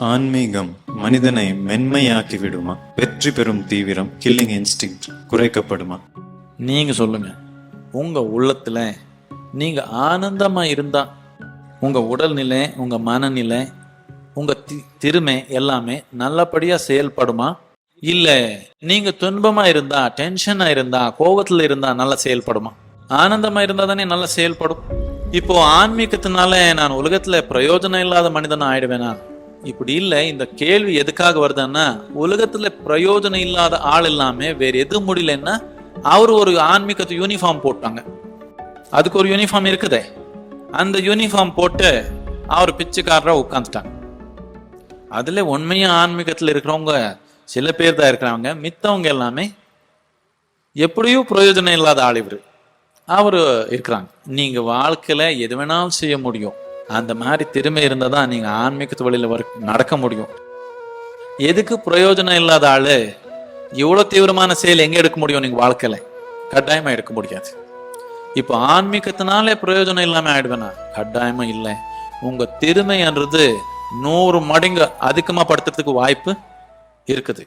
ஆன்மீகம் மனிதனை மென்மையாக்கி விடுமா வெற்றி பெறும் தீவிரம் கில்லிங் இன்ஸ்டிங் குறைக்கப்படுமா? நீங்க சொல்லுங்க. உங்க உள்ளத்துல நீங்க ஆனந்தமா இருந்தா உங்க உடல்நிலை உங்க மனநிலை உங்க தி- திறமை எல்லாமே நல்லபடியா செயல்படுமா? இல்ல நீங்க துன்பமா இருந்தா டென்ஷனா இருந்தா கோபத்துல இருந்தா நல்லா செயல்படுமா? ஆனந்தமா இருந்தா தானே நல்லா செயல்படும்? இப்போ ஆன்மீகத்தினால நான் உலகத்துல பிரயோஜனம் இல்லாத மனிதனா ஆயிடுவேனா? இப்படி இல்ல இந்த கேள்வி எதுக்காக வருதுன்னா உலகத்துல பிரயோஜனம் இல்லாத ஆள் இல்லாம வேற எது முடியலன்னா அவர் ஒரு ஆன்மீகத்து யூனிஃபார்ம் போட்டாங்க. அதுக்கு ஒரு யூனிஃபார்ம் இருக்குதே. அந்த யூனிஃபார்ம் போட்டு அவர் பிச்சைக்காரரா உட்காந்துட்டாங்க அதுல உண்மையா ஆன்மீகத்தில் இருக்கிறவங்க சில பேர் தான் இருக்கிறாங்க. மித்தவங்க எல்லாமே எப்படியும் பிரயோஜனம் இல்லாத ஆள் இவரு. அவரு இருக்கிறாங்க. நீங்க வாழ்க்கையில எது வேணாலும் செய்ய முடியும். அந்த மாதிரி திறமை இருந்தால் தான் நீங்கள் ஆன்மீகத்து தொழிலில் வர நடக்க முடியும். எதுக்கு பிரயோஜனம் இல்லாத ஆள்? இவ்வளோ தீவிரமான செயல் எங்கே எடுக்க முடியும் நீங்கள் வாழ்க்கையில்? கட்டாயமாக எடுக்க முடியாது. இப்போ ஆன்மீகத்தினாலே பிரயோஜனம் இல்லாமல் ஆயிடுவேனா? கட்டாயமாக இல்லை. உங்கள் திறமைன்றது நூறு மடங்கு அதிகமாக படுத்துறதுக்கு வாய்ப்பு இருக்குது.